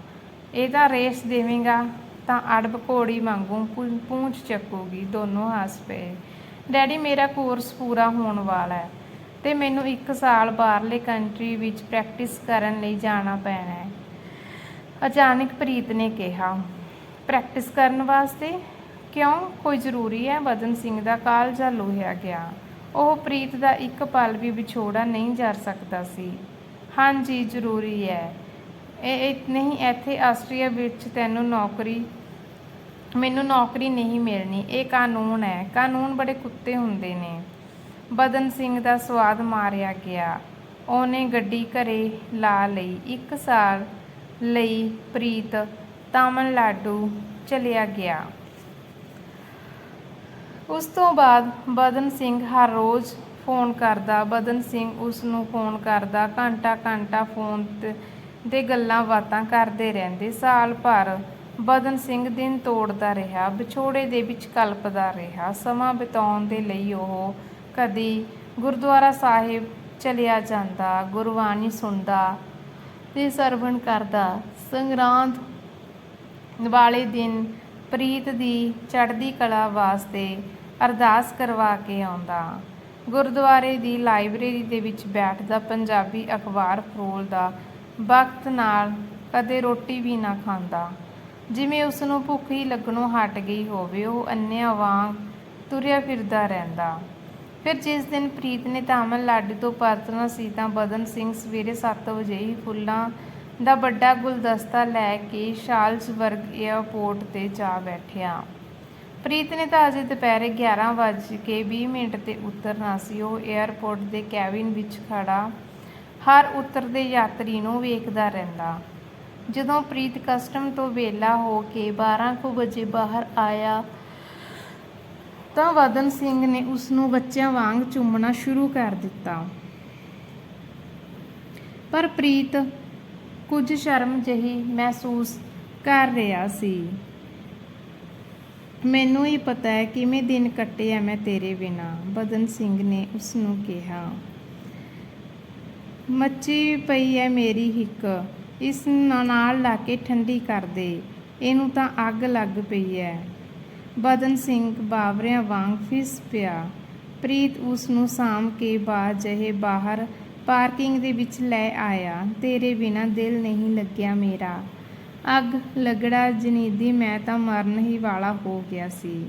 ਇਹ ਤਾਂ ਰੇਸ ਦੇਵੇਂਗਾ, ਤਾਂ ਅੜਬ ਘੋੜੀ ਵਾਂਗੂ ਪੂੰਛ ਚੱਕੂਗੀ ਦੋਨੋਂ ਹੱਸ ਪਏ। ਡੈਡੀ, ਮੇਰਾ ਕੋਰਸ ਪੂਰਾ ਹੋਣ ਵਾਲਾ ਹੈ ਤੇ ਮੈਨੂੰ 1 ਸਾਲ ਬਾਹਰਲੇ ਕੰਟਰੀ ਵਿੱਚ ਪ੍ਰੈਕਟਿਸ ਕਰਨ ਲਈ ਜਾਣਾ ਪੈਣਾ ਹੈ। ਅਚਾਨਕ ਪ੍ਰੀਤ ਨੇ ਕਿਹਾ ਪ੍ਰੈਕਟਿਸ ਕਰਨ ਵਾਸਤੇ ਕਿਉਂ? ਕੋਈ ਜ਼ਰੂਰੀ ਹੈ? ਬਦਨ ਸਿੰਘ ਦਾ ਕਾਲਜਾ ਲੋਹਿਆ ਗਿਆ। ਉਹ ਪ੍ਰੀਤ ਦਾ ਇੱਕ ਪਲ ਵੀ ਵਿਛੋੜਾ ਨਹੀਂ ਜਾ ਸਕਦਾ ਸੀ। ਹਾਂਜੀ, ਜ਼ਰੂਰੀ ਹੈ। ਇਹ ਇਹ ਨਹੀਂ, ਇੱਥੇ ਆਸਟਰੀਆ ਵਿੱਚ ਤੈਨੂੰ ਨੌਕਰੀ, ਮੈਨੂੰ ਨੌਕਰੀ ਨਹੀਂ ਮਿਲਣੀ। ਇਹ ਕਾਨੂੰਨ ਹੈ। ਕਾਨੂੰਨ ਬੜੇ ਕੁੱਤੇ ਹੁੰਦੇ ਨੇ। ਬਦਨ ਸਿੰਘ ਦਾ ਸਵਾਦ ਮਾਰਿਆ ਗਿਆ। ਉਹਨੇ ਗੱਡੀ ਘਰੇ ਲਾ ਲਈ। ਇੱਕ ਸਾਲ ਲਈ ਪ੍ਰੀਤ ਤਾਮਿਲਨਾਡੂ ਚਲਿਆ ਗਿਆ। ਉਸ ਤੋਂ ਬਾਅਦ ਬਦਨ ਸਿੰਘ ਹਰ ਰੋਜ਼ ਫੋਨ ਕਰਦਾ। ਬਦਨ ਸਿੰਘ ਉਸ ਨੂੰ ਫੋਨ ਕਰਦਾ। ਘੰਟਾ ਘੰਟਾ ਫੋਨ ਤੇ, ਦੇ ਗੱਲਾਂ ਬਾਤਾਂ ਕਰਦੇ ਰਹਿੰਦੇ। ਸਾਲ ਭਰ ਬਦਨ ਸਿੰਘ ਦਿਨ ਤੋੜਦਾ ਰਿਹਾ। ਵਿਛੋੜੇ ਦੇ ਵਿੱਚ ਕਲਪਦਾ ਰਿਹਾ। ਸਮਾਂ ਬਿਤਾਉਣ ਦੇ ਲਈ ਉਹ ਕਦੀ ਗੁਰਦੁਆਰਾ ਸਾਹਿਬ ਚਲਿਆ ਜਾਂਦਾ, ਗੁਰਬਾਣੀ ਸੁਣਦਾ ਤੇ ਸਰਵਣ ਕਰਦਾ। ਸੰਗਰਾਂਦ ਵਾਲੇ ਦਿਨ ਪ੍ਰੀਤ ਦੀ ਚੜ੍ਹਦੀ ਕਲਾ ਵਾਸਤੇ ਅਰਦਾਸ ਕਰਵਾ ਕੇ ਆਉਂਦਾ। ਗੁਰਦੁਆਰੇ ਦੀ ਲਾਇਬ੍ਰੇਰੀ ਦੇ ਵਿੱਚ ਬੈਠਦਾ ਪੰਜਾਬੀ ਅਖਬਾਰ ਫਰੋਲਦਾ ਵਕਤ ਨਾਲ ਕਦੇ ਰੋਟੀ ਵੀ ਨਾ ਖਾਂਦਾ। ਜਿਵੇਂ ਉਸ ਨੂੰ ਭੁੱਖ ਹੀ ਲੱਗਣੋਂ ਹਟ ਗਈ ਹੋਵੇ, ਉਹ ਅੰਨਿਆਂ ਵਾਂਗ ਤੁਰਿਆ ਫਿਰਦਾ ਰਹਿੰਦਾ। ਫਿਰ ਜਿਸ ਦਿਨ ਪ੍ਰੀਤ ਨੇ ਤਾਮਿਲਨਾਡੂ ਤੋਂ ਪਰਤਣਾ ਸੀ ਤਾਂ ਬਦਨ ਸਿੰਘ ਸਵੇਰੇ 7 ਵਜੇ ਹੀ ਫੁੱਲਾਂ ਦਾ ਵੱਡਾ ਗੁਲਦਸਤਾ ਲੈ ਕੇ ਸ਼ਾਲਸਬਰਗ 에ਅਰਪੋਰਟ ਤੇ ਜਾ ਬੈਠਿਆ। ਪ੍ਰੀਤ ਨੇ ਤਾਂ ਅਜੇ ਦੁਪਹਿਰੇ 11 ਵੱਜ ਕੇ 20 ਮਿੰਟ ਤੇ ਉਤਰਨਾ ਸੀ। ਉਹ 에ਅਰਪੋਰਟ ਦੇ ਕੈਬਿਨ ਵਿੱਚ ਖੜਾ, ਹਰ ਉਤਰਦੇ ਯਾਤਰੀ ਨੂੰ ਵੇਖਦਾ ਰਹਿੰਦਾ। ਜਦੋਂ ਪ੍ਰੀਤ ਕਸਟਮ ਤੋਂ ਵੇਲਾ ਹੋ ਕੇ 12 ਕੁ ਵਜੇ ਬਾਹਰ ਆਇਆ ਤਾਂ ਵਦਨ ਸਿੰਘ ਨੇ ਉਸ ਨੂੰ ਬੱਚਿਆਂ ਵਾਂਗ ਚੁੰਮਣਾ ਸ਼ੁਰੂ ਕਰ ਦਿੱਤਾ। ਪਰ ਪ੍ਰੀਤ ਕੁਝ ਸ਼ਰਮ ਜਹੀ ਮਹਿਸੂਸ ਕਰ ਰਿਹਾ ਸੀ। ਮੈਨੂੰ ਹੀ ਪਤਾ ਹੈ ਕਿਵੇਂ ਦਿਨ ਕੱਟੇ ਆ ਮੈਂ ਤੇਰੇ ਬਿਨਾ ਬਦਨ ਸਿੰਘ ਨੇ ਉਸ ਨੂੰ ਕਿਹਾ। ਮੱਚੀ ਪਈ ਹੈ ਮੇਰੀ ਹਿੱਕ, ਇਸ ਨਾਲ ਲਾ ਕੇ ਠੰਡੀ ਕਰ ਦੇ, ਇਹਨੂੰ ਤਾਂ ਅੱਗ ਲੱਗ ਪਈ ਹੈ। ਬਦਨ ਸਿੰਘ ਬਾਵਰਿਆਂ ਵਾਂਗ ਫਿਸ ਪਿਆ। ਪ੍ਰੀਤ ਉਸ ਨੂੰ ਸਾਮ ਕੇ ਬਾਅਦ ਜਹੇ ਬਾਹਰ ਪਾਰਕਿੰਗ ਦੇ ਵਿੱਚ ਲੈ ਆਇਆ। ਤੇਰੇ ਬਿਨਾ ਦਿਲ ਨਹੀਂ ਲੱਗਿਆ ਮੇਰਾ। ਅੱਗ, ਲਗੜਾ, ਜਨੀਦੀ, ਮੈਂ ਤਾਂ ਮਰਨ ਹੀ ਵਾਲਾ ਹੋ ਗਿਆ ਸੀ।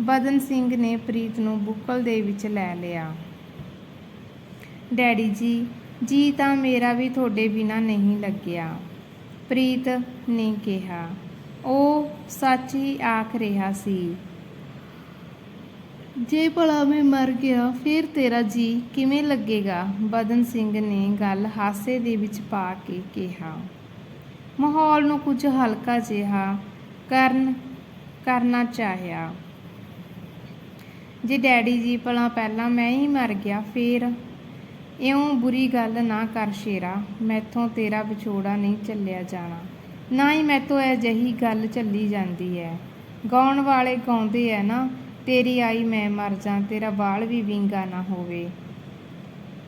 ਬਦਨ ਸਿੰਘ ਨੇ ਪ੍ਰੀਤ ਨੂੰ ਬੁੱਕਲ ਦੇ ਵਿੱਚ ਲੈ ਲਿਆ। ਡੈਡੀ ਜੀ ਜੀ ਤਾਂ ਮੇਰਾ ਵੀ ਤੁਹਾਡੇ ਬਿਨਾ ਨਹੀਂ ਲੱਗਿਆ। ਪ੍ਰੀਤ ਨੇ ਕਿਹਾ ਉਹ ਸੱਚ ਹੀ ਆਖ ਰਿਹਾ ਸੀ। ਜੇ ਭਲਾ ਮੈਂ ਮਰ ਗਿਆ, ਫਿਰ ਤੇਰਾ ਜੀ ਕਿਵੇਂ ਲੱਗੇਗਾ? ਬਦਨ ਸਿੰਘ ਨੇ ਗੱਲ ਹਾਸੇ ਦੇ ਵਿੱਚ ਪਾ ਕੇ ਕਿਹਾ। ਮਾਹੌਲ ਨੂੰ ਕੁਝ ਹਲਕਾ ਜਿਹਾ ਕਰਨ, ਕਰਨਾ ਚਾਹਿਆ। ਜੇ ਡੈਡੀ ਜੀ ਭਲਾ ਪਹਿਲਾਂ ਮੈਂ ਹੀ ਮਰ ਗਿਆ, ਫਿਰ ਇਉਂ ਬੁਰੀ ਗੱਲ ਨਾ ਕਰ ਸ਼ੇਰਾ, ਮੈਥੋਂ ਤੇਰਾ ਵਿਛੋੜਾ ਨਹੀਂ ਚੱਲਿਆ ਜਾਣਾ। ਨਾ ਹੀ ਮੈਥੋਂ ਇਹ ਜਹੀ ਗੱਲ ਚੱਲੀ ਜਾਂਦੀ ਹੈ। ਗਾਉਣ ਵਾਲੇ ਗਾਉਂਦੇ ਐ ਨਾ, ਤੇਰੀ ਆਈ ਮੈਂ ਮਰ ਜਾਂ, ਤੇਰਾ ਬਾਲ ਵੀ ਵਿੰਗਾ ਨਾ ਹੋਵੇ।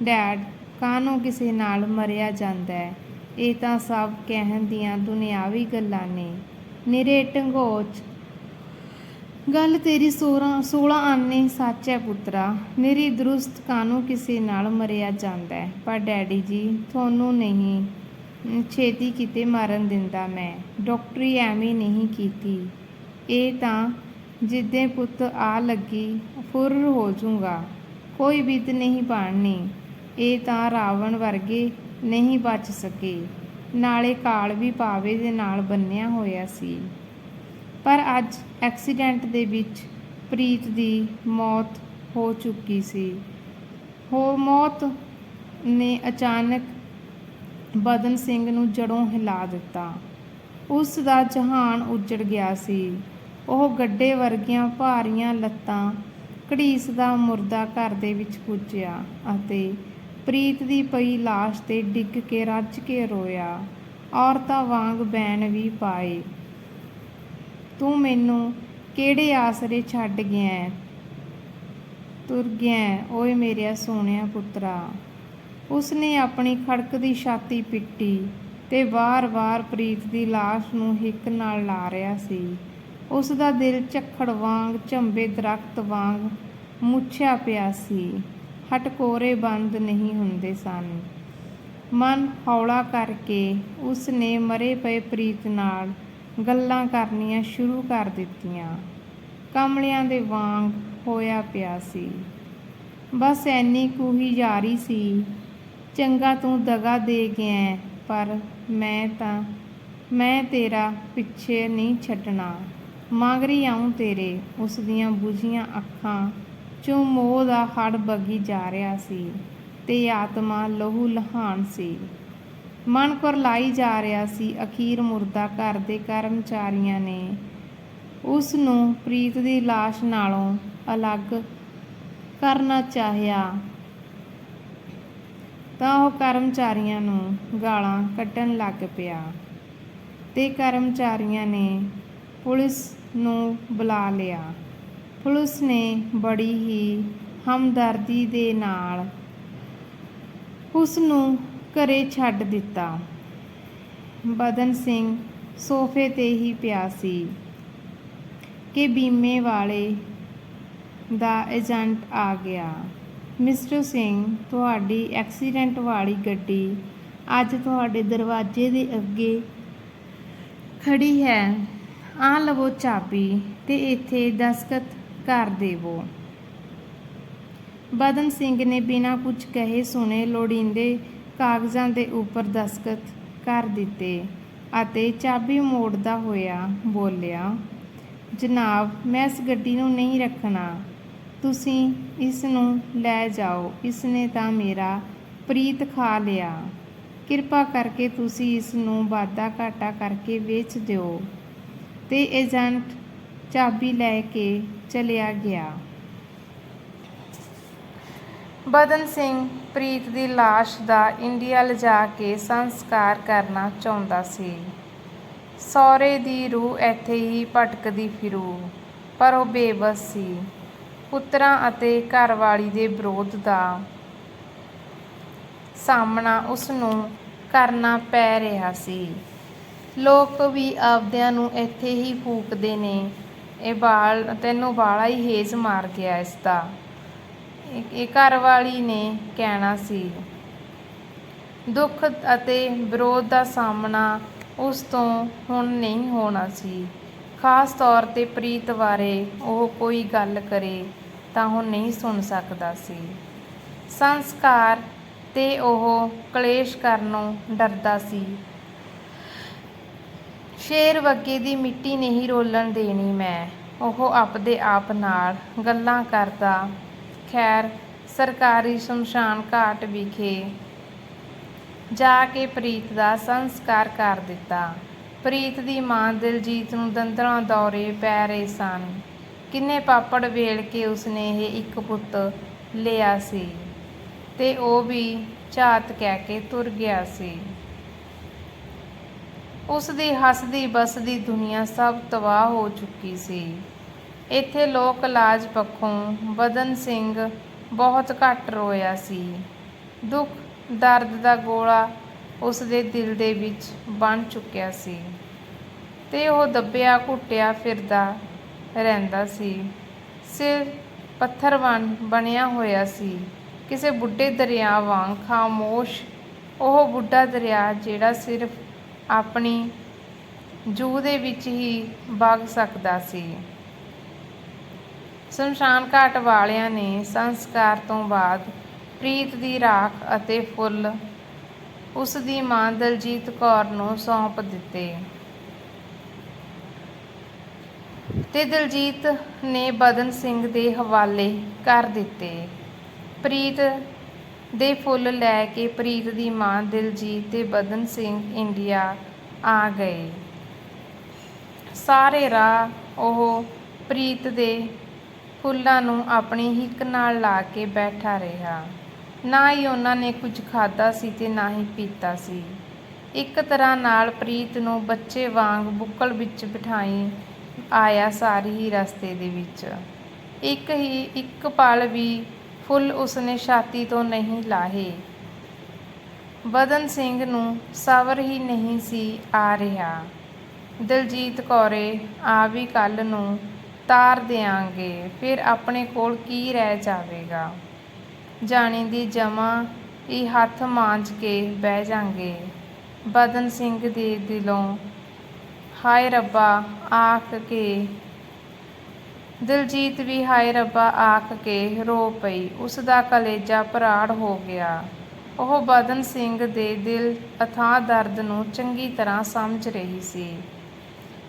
ਡੈਡ ਕਾਹਨੂੰ ਕਿਸੇ ਨਾਲ ਮਰਿਆ ਜਾਂਦਾ ਹੈ? ਇਹ ਤਾਂ ਸਭ ਕਹਿਣ ਦੀਆਂ ਦੁਨਿਆਵੀ ਗੱਲਾਂ ਨੇ। ਨਿਰੇ ਟੰਗੋਚ ਗੱਲ ਤੇਰੀ 16 16 ਆਨੇ ਸੱਚ ਹੈ ਪੁੱਤਰਾ। ਮੇਰੀ ਦਰੁਸਤ ਕਾਨੂੰ ਕਿਸੇ ਨਾਲ ਮਰਿਆ ਜਾਂਦਾ ਪਰ ਡੈਡੀ ਜੀ, ਤੁਹਾਨੂੰ ਨਹੀਂ। ਛੇਤੀ ਕਿਤੇ ਮਾਰਨ ਦਿੰਦਾ ਮੈਂ। ਡਾਕਟਰੀ ਐਵੇਂ ਨਹੀਂ ਕੀਤੀ। ਇਹ ਤਾਂ ਜਿੱਦੇ ਪੁੱਤ ਆ ਲੱਗੀ, ਫੁਰ ਹੋ ਜਾਊਗਾ ਕੋਈ ਬਿੱਦ ਨਹੀਂ ਬਣਨੀ ਇਹ ਤਾਂ ਰਾਵਣ ਵਰਗੇ ਨਹੀਂ ਬਚ ਸਕੇ। ਨਾਲੇ ਕਾਲ ਵੀ ਪਾਵੇ ਦੇ ਨਾਲ ਬੰਨਿਆ ਹੋਇਆ ਸੀ। ਪਰ ਅੱਜ ਐਕਸੀਡੈਂਟ ਦੇ ਵਿੱਚ ਪ੍ਰੀਤ ਦੀ ਮੌਤ ਹੋ ਚੁੱਕੀ ਸੀ। ਹੋ ਮੌਤ ਨੇ ਅਚਾਨਕ ਬਦਨ ਸਿੰਘ ਨੂੰ ਜੜੋਂ ਹਿਲਾ ਦਿੱਤਾ। ਉਸ ਦਾ ਜਹਾਨ ਉੱਜੜ ਗਿਆ ਸੀ। ਉਹ ਗੱਡੇ ਵਰਗੀਆਂ ਭਾਰੀਆਂ ਲੱਤਾਂ ਘੜੀਸ ਦਾ ਮੁਰਦਾ ਘਰ ਦੇ ਵਿੱਚ ਪੁੱਜਿਆ ਅਤੇ ਪ੍ਰੀਤ ਦੀ ਪਈ ਲਾਸ਼ ਤੇ ਡਿੱਗ ਕੇ ਰੱਜ ਕੇ ਰੋਇਆ। ਔਰਤਾਂ ਵਾਂਗ ਬੈਣ ਵੀ ਪਾਏ। ਤੂੰ ਮੈਨੂੰ ਕਿਹੜੇ ਆਸਰੇ ਛੱਡ ਗਿਆ ਤੁਰ ਗਿਆ ਹੈ, ਓਏ ਮੇਰਿਆ ਸੋਹਣਿਆ ਪੁੱਤਰਾ। ਉਸਨੇ ਆਪਣੀ ਖੜਕਦੀ ਛਾਤੀ ਪਿੱਟੀ ਤੇ ਵਾਰ-ਵਾਰ ਪ੍ਰੀਤ ਦੀ ਲਾਸ਼ ਨੂੰ ਹਿੱਕ ਨਾਲ ਲਾ ਰਿਹਾ ਸੀ। ਉਸ ਦਾ ਦਿਲ ਝੱਖੜ ਵਾਂਗ, ਝੰਬੇ ਦਰਖਤ ਵਾਂਗ ਮੁੱਛਿਆ ਪਿਆ ਸੀ। ਹਟਕੋਰੇ ਬੰਦ ਨਹੀਂ ਹੁੰਦੇ ਸਨ। ਮਨ ਹੌਲਾ ਕਰਕੇ ਉਸ ਨੇ ਮਰੇ ਪਏ ਪ੍ਰੀਤ ਨਾਲ ਗੱਲਾਂ ਕਰਨੀਆਂ ਸ਼ੁਰੂ ਕਰ ਦਿੱਤੀਆਂ। ਕਮਲਿਆਂ ਦੇ ਵਾਂਗ ਹੋਇਆ ਪਿਆ ਸੀ। ਬਸ ਐਨੀ ਕੁ ਹੀ ਜਾਰੀ ਸੀ ਚੰਗਾ ਤੂੰ ਦਗਾ ਦੇ ਗਿਆ ਪਰ ਮੈਂ ਤਾਂ, ਮੈਂ ਤੇਰਾ ਪਿੱਛੇ ਨਹੀਂ ਛੱਡਣਾ। ਮੰਗਰੀ ਆਉਂ ਤੇਰੇ, ਉਸ ਦੀਆਂ ਬੁਝੀਆਂ ਅੱਖਾਂ ਚੋਂ ਮੋਹ ਦਾ ਹੜ ਬਗੀ ਜਾ ਰਿਹਾ ਸੀ, ਤੇ ਆਤਮਾ ਲਹੂ ਲਹਾਨ ਸੀ। ਮਨ ਕੁਰਲਾਈ ਜਾ ਰਿਹਾ ਸੀ, ਅਖੀਰ ਮੁਰਦਾ ਘਰ ਦੇ ਕਰਮਚਾਰੀਆਂ ਨੇ। ਉਸ ਨੂੰ ਪ੍ਰੀਤ ਦੀ ਲਾਸ਼ ਨਾਲੋਂ ਅਲੱਗ ਕਰਨਾ ਚਾਹਿਆ। ਤਾਂ ਉਹ ਕਰਮਚਾਰੀਆਂ ਨੂੰ ਗਾਲਾਂ ਕੱਢਣ ਲੱਗ ਪਿਆ ਤੇ ਕਰਮਚਾਰੀਆਂ ਨੇ ਪੁਲਿਸ ਨੂੰ ਬੁਲਾ ਲਿਆ। ਪੁਲਿਸ ਨੇ ਬੜੀ ਹੀ ਹਮਦਰਦੀ ਦੇ ਨਾਲ ਉਸ ਨੂੰ ਘਰੇ ਛੱਡ ਦਿੱਤਾ। ਬਦਨ ਸਿੰਘ ਸੋਫੇ ਤੇ ਹੀ ਪਿਆ ਸੀ ਕਿ ਬੀਮੇ ਵਾਲੇ ਦਾ ਏਜੰਟ ਆ ਗਿਆ। ਮਿਸਟਰ ਸਿੰਘ, ਤੁਹਾਡੀ ਐਕਸੀਡੈਂਟ ਵਾਲੀ ਗੱਡੀ ਅੱਜ ਤੁਹਾਡੇ ਦਰਵਾਜ਼ੇ ਦੇ ਅੱਗੇ ਖੜੀ ਹੈ। ਆ ਲਵੋ ਚਾਬੀ ਤੇ ਇੱਥੇ ਦਸਖਤ ਕਰ ਦੇਵੋ। ਬਦਨ ਸਿੰਘ ਨੇ ਬਿਨਾਂ ਕੁਝ ਕਹੇ ਸੁਣੇ ਲੋੜੀਂਦੇ ਕਾਗਜ਼ਾਂ ਦੇ ਉੱਪਰ ਦਸਖਤ ਕਰ ਦਿੱਤੇ ਅਤੇ ਚਾਬੀ ਮੋੜਦਾ ਹੋਇਆ ਬੋਲਿਆ, ਜਨਾਬ, ਮੈਂ ਇਸ ਗੱਡੀ ਨੂੰ ਨਹੀਂ ਰੱਖਣਾ। ਤੁਸੀਂ ਇਸ ਨੂੰ ਲੈ ਜਾਓ ਇਸ ਨੇ ਤਾਂ ਮੇਰਾ ਪ੍ਰੀਤ ਖਾ ਲਿਆ। ਕਿਰਪਾ ਕਰਕੇ ਤੁਸੀਂ ਇਸ ਨੂੰ ਵਾਧਾ ਘਾਟਾ ਕਰਕੇ ਵੇਚ ਦਿਓ। ਤੇ ਏਜੰਟ ਚਾਬੀ ਲੈ ਕੇ ਚਲਿਆ ਗਿਆ। ਬਦਨ ਸਿੰਘ ਪ੍ਰੀਤ ਦੀ ਲਾਸ਼ ਦਾ ਇੰਡੀਆ ਲਿਜਾ ਕੇ ਸੰਸਕਾਰ ਕਰਨਾ ਚਾਹੁੰਦਾ ਸੀ। ਸਹੁਰੇ ਦੀ ਰੂਹ ਇੱਥੇ ਹੀ ਭਟਕਦੀ ਫਿਰੂ, ਪਰ ਉਹ ਬੇਬਸ ਸੀ। ਪੁੱਤਰਾਂ ਅਤੇ ਘਰਵਾਲੀ ਦੇ ਵਿਰੋਧ ਦਾ ਸਾਹਮਣਾ ਉਸ ਨੂੰ ਕਰਨਾ ਪੈ ਰਿਹਾ ਸੀ। ਲੋਕ ਵੀ ਆਪਦਿਆਂ ਨੂੰ ਇੱਥੇ ਹੀ ਫੂਕਦੇ ਨੇ। ਇਹ ਬਾਲ ਤੈਨੂੰ ਬਾਲਾ ਹੀ ਹੇਜ ਮਾਰ ਗਿਆ ਇਸ ਦਾ। ਇਹ ਇਹ ਘਰਵਾਲੀ ਨੇ ਕਹਿਣਾ ਸੀ। ਦੁੱਖ ਅਤੇ ਵਿਰੋਧ ਦਾ ਸਾਹਮਣਾ ਉਸ ਤੋਂ ਹੁਣ ਨਹੀਂ ਹੋਣਾ ਸੀ। ਖਾਸ ਤੌਰ ਤੇ ਪ੍ਰੀਤ ਬਾਰੇ ਉਹ ਕੋਈ ਗੱਲ ਕਰੇ ਤਾਂ ਉਹ ਨਹੀਂ ਸੁਣ ਸਕਦਾ ਸੀ। ਸੰਸਕਾਰ ਤੇ ਉਹ ਕਲੇਸ਼ ਕਰਨੋਂ ਡਰਦਾ ਸੀ। ਸ਼ੇਰ ਵਗੇ ਦੀ ਮਿੱਟੀ ਨਹੀਂ ਰੋਲਣ ਦੇਣੀ ਮੈਂ। ਉਹ ਆਪਦੇ ਆਪ ਨਾਲ ਗੱਲਾਂ ਕਰਦਾ, ਖੈਰ ਸਰਕਾਰੀ ਸ਼ਮਸ਼ਾਨ ਘਾਟ ਵਿਖੇ ਜਾ ਕੇ ਪ੍ਰੀਤ ਦਾ ਸੰਸਕਾਰ ਕਰ ਦਿੱਤਾ। ਪ੍ਰੀਤ ਦੀ ਮਾਂ ਦਿਲਜੀਤ ਨੂੰ ਦੰਦਰਾਂ ਦੌਰੇ ਪੈ ਰਹੇ ਸਨ। ਕਿੰਨੇ ਪਾਪੜ ਵੇਲ ਕੇ ਉਸਨੇ ਇਹ ਇੱਕ ਪੁੱਤ ਲਿਆ ਸੀ ਤੇ ਉਹ ਵੀ ਝਾਤ ਕਹਿ ਕੇ ਤੁਰ ਗਿਆ ਸੀ। ਉਸ ਦੀ ਹੱਸਦੀ ਬਸਦੀ ਦੁਨੀਆ ਸਭ ਤਬਾਹ ਹੋ ਚੁੱਕੀ ਸੀ। ਇੱਥੇ ਲੋਕ ਇਲਾਜ ਪੱਖੋਂ ਬਦਨ ਸਿੰਘ ਬਹੁਤ ਘੱਟ ਰੋਇਆ ਸੀ। ਦੁੱਖ, ਦਰਦ ਦਾ ਗੋਲਾ ਉਸ ਦੇ ਦਿਲ ਦੇ ਵਿੱਚ ਬਣ ਚੁੱਕਿਆ ਸੀ ਤੇ ਉਹ ਦੱਬਿਆ, ਘੁੱਟਿਆ, ਫਿਰਦਾ ਰਹਿੰਦਾ ਸੀ। ਸਿਰ ਪੱਥਰ ਬਣ, ਬਣਿਆ ਹੋਇਆ ਸੀ। ਕਿਸੇ ਬੁੱਢੇ ਦਰਿਆ ਵਾਂਗ ਖਾਮੋਸ਼ ਉਹ ਬੁੱਢਾ ਦਰਿਆ ਜਿਹੜਾ ਸਿਰਫ ਆਪਣੀ ਜੂ ਦੇ ਵਿੱਚ ਹੀ ਵਗ ਸਕਦਾ ਸੀ। ਸ਼ਮਸ਼ਾਨ ਘਾਟ ਵਾਲਿਆਂ ਨੇ ਸੰਸਕਾਰ ਤੋਂ ਬਾਅਦ ਪ੍ਰੀਤ ਦੀ ਰਾਖ ਅਤੇ ਫੁੱਲ ਉਸ ਦੀ ਮਾਂ ਦਲਜੀਤ ਕੌਰ ਨੂੰ ਸੌਂਪ ਦਿੱਤੇ। ਤੇ ਦਲਜੀਤ ਨੇ ਬਦਨ ਸਿੰਘ ਦੇ ਹਵਾਲੇ ਕਰ ਦਿੱਤੇ। ਪ੍ਰੀਤ ਦੇ ਫੁੱਲ ਲੈ ਕੇ ਪ੍ਰੀਤ ਦੀ ਮਾਂ ਦਿਲਜੀਤ ਤੇ ਬਦਨ ਸਿੰਘ ਇੰਡੀਆ ਆ ਗਏ। ਸਾਰੇ ਰਾਹ ਉਹ ਪ੍ਰੀਤ ਦੇ ਫੁੱਲਾਂ ਨੂੰ ਆਪਣੀ ਹਿੱਕ ਨਾਲ ਲਾ ਕੇ ਬੈਠਾ ਰਿਹਾ। ਨਾ ਹੀ ਉਹਨਾਂ ਨੇ ਕੁਝ ਖਾਧਾ ਸੀ ਤੇ ਨਾ ਹੀ ਪੀਤਾ ਸੀ। ਇੱਕ ਤਰ੍ਹਾਂ ਨਾਲ ਪ੍ਰੀਤ ਨੂੰ ਬੱਚੇ ਵਾਂਗ ਬੁੱਕਲ ਵਿੱਚ ਬਿਠਾਈ ਆਇਆ ਸਾਰੀ ਹੀ ਰਸਤੇ ਦੇ ਵਿੱਚ। ਇੱਕ ਹੀ ਇੱਕ ਪਲ ਵੀ ਫੁੱਲ ਉਸਨੇ ਛਾਤੀ ਤੋਂ ਨਹੀਂ ਲਾਹੇ। ਬਦਨ ਸਿੰਘ ਨੂੰ ਸਬਰ ਹੀ ਨਹੀਂ ਸੀ ਆ ਰਿਹਾ। ਦਿਲਜੀਤ ਕੌਰੇ, ਆ ਵੀ ਕੱਲ ਨੂੰ ਤਾਰ ਦਿਆਂਗੇ, ਫਿਰ ਆਪਣੇ ਕੋਲ ਕੀ ਰਹਿ ਜਾਵੇਗਾ? ਜਾਣੀ ਦੀ ਜਮਾ ਹੀ ਹੱਥ ਮਾਂਜ ਕੇ ਬਹਿ ਜਾਂਗੇ। ਬਦਨ ਸਿੰਘ ਦੇ ਦਿਲੋਂ, ਹਾਏ ਰੱਬਾ, ਆਖ ਕੇ। ਦਿਲਜੀਤ ਵੀ ਹਾਏ ਰੱਬਾ, ਆਖ ਕੇ ਰੋ ਪਈ। ਉਸ ਦਾ ਕਲੇਜਾ ਭਰਾੜ ਹੋ ਗਿਆ। ਉਹ ਬਦਨ ਸਿੰਘ ਦੇ ਦਿਲ ਅਥਾਹ ਦਰਦ ਨੂੰ ਚੰਗੀ ਤਰ੍ਹਾਂ ਸਮਝ ਰਹੀ ਸੀ।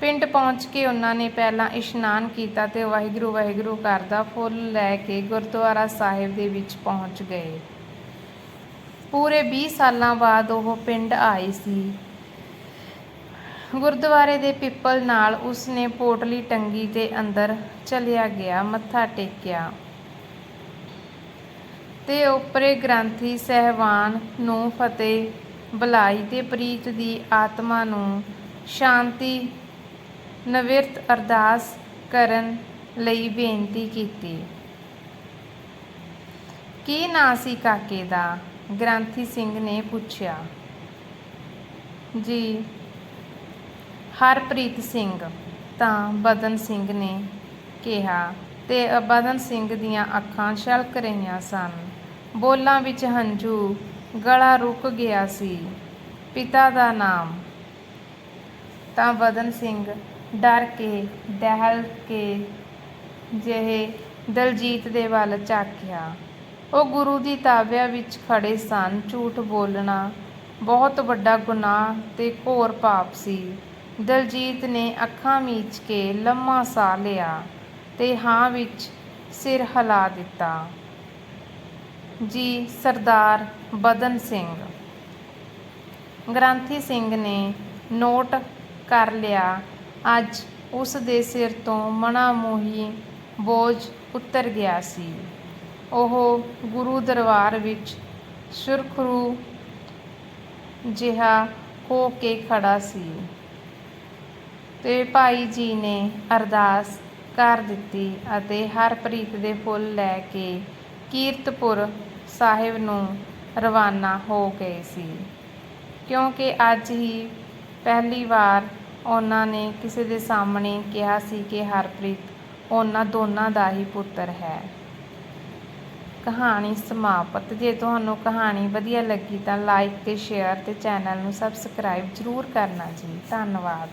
ਪਿੰਡ ਪਹੁੰਚ ਕੇ ਉਹਨਾਂ ਨੇ ਪਹਿਲਾਂ ਇਸ਼ਨਾਨ ਕੀਤਾ ਤੇ ਵਾਹਿਗੁਰੂ ਵਾਹਿਗੁਰੂ ਕਰਦਾ ਫੁੱਲ ਲੈ ਕੇ ਗੁਰਦੁਆਰਾ ਸਾਹਿਬ ਦੇ ਵਿੱਚ ਪਹੁੰਚ ਗਏ। ਪੂਰੇ 20 ਸਾਲਾਂ ਬਾਅਦ ਉਹ ਪਿੰਡ ਆਏ ਸੀ। ਗੁਰਦੁਆਰੇ ਦੇ ਪਿੱਪਲ ਨਾਲ ਉਸਨੇ ਪੋਟਲੀ ਟੰਗੀ ਤੇ ਅੰਦਰ ਚਲਿਆ ਗਿਆ, ਮੱਥਾ ਟੇਕਿਆ ਤੇ ਉਪਰੇ ਗ੍ਰੰਥੀ ਸਹਿਬਾਨ ਨੂੰ ਫਤਿਹ, ਬੁਲਾਈ ਤੇ ਪ੍ਰੀਤ ਦੀ ਆਤਮਾ ਨੂੰ ਸ਼ਾਂਤੀ ਨਵਿਰਤ ਅਰਦਾਸ ਕਰਨ ਲਈ ਬੇਨਤੀ ਕੀਤੀ। ਕੀ ਨਾਂ ਸੀ ਕਾਕੇ ਦਾ? ਗ੍ਰੰਥੀ ਸਿੰਘ ਨੇ ਪੁੱਛਿਆ। ਜੀ, ਹਰਪ੍ਰੀਤ ਸਿੰਘ, ਤਾਂ ਬਦਨ ਸਿੰਘ ਨੇ ਕਿਹਾ, ਤੇ ਬਦਨ ਸਿੰਘ ਦੀਆਂ ਅੱਖਾਂ ਛਲਕ ਰਹੀਆਂ ਸਨ। ਬੋਲਾਂ ਵਿੱਚ ਹੰਝੂ, ਗਲਾ ਰੁਕ ਗਿਆ ਸੀ। ਪਿਤਾ ਦਾ ਨਾਮ। ਤਾਂ ਬਦਨ ਸਿੰਘ ਡਰ ਕੇ, ਦਹਿਲ ਕੇ ਜਿਹੇ ਦਲਜੀਤ ਦੇ ਵੱਲ ਝਾਕਿਆ। ਉਹ ਗੁਰੂ ਦੀ ਤਾਬਿਆ ਵਿੱਚ ਖੜੇ ਸਨ, ਝੂਠ ਬੋਲਣਾ ਬਹੁਤ ਵੱਡਾ ਗੁਨਾਹ ਤੇ ਘੋਰ ਪਾਪ ਸੀ। ਦਲਜੀਤ ਨੇ ਅੱਖਾਂ ਮੀਚ ਕੇ ਲੰਮਾ ਸਾਹ ਲਿਆ ਤੇ ਹਾਂ ਵਿੱਚ ਸਿਰ ਹਿਲਾ ਦਿੱਤਾ। ਜੀ ਸਰਦਾਰ ਬਦਨ ਸਿੰਘ। ਗ੍ਰੰਥੀ ਸਿੰਘ ਨੇ ਨੋਟ ਕਰ ਲਿਆ ਅੱਜ ਉਸ ਦੇ ਸਿਰ ਤੋਂ ਮਣਾ ਮੋਹੀ ਬੋਝ ਉਤਰ ਗਿਆ ਸੀ। ਉਹ ਗੁਰੂ ਦਰਬਾਰ ਵਿੱਚ ਸੁਰਖਰੂ ਜਿਹਾ ਹੋ ਕੇ ਖੜਾ ਸੀ ਤੇ ਭਾਈ ਜੀ ਨੇ ਅਰਦਾਸ ਕਰ ਦਿੱਤੀ ਅਤੇ ਹਰਪ੍ਰੀਤ ਦੇ ਫੁੱਲ ਲੈ ਕੇ ਕੀਰਤਪੁਰ ਸਾਹਿਬ ਨੂੰ ਰਵਾਨਾ ਹੋ ਗਏ ਸੀ। ਕਿਉਂਕਿ ਅੱਜ ਹੀ ਪਹਿਲੀ ਵਾਰ ਉਹਨਾਂ ਨੇ ਕਿਸੇ ਦੇ ਸਾਹਮਣੇ ਕਿਹਾ ਸੀ ਕਿ ਹਰਪ੍ਰੀਤ ਉਹਨਾਂ ਦੋਨਾਂ ਦਾ ਹੀ ਪੁੱਤਰ ਹੈ। ਕਹਾਣੀ ਸਮਾਪਤ। ਜੇ ਤੁਹਾਨੂੰ ਕਹਾਣੀ ਵਧੀਆ ਲੱਗੀ ਤਾਂ ਲਾਈਕ ਤੇ ਸ਼ੇਅਰ ਤੇ ਚੈਨਲ ਨੂੰ ਸਬਸਕ੍ਰਾਈਬ ਜ਼ਰੂਰ ਕਰਨਾ ਜੀ। ਧੰਨਵਾਦ।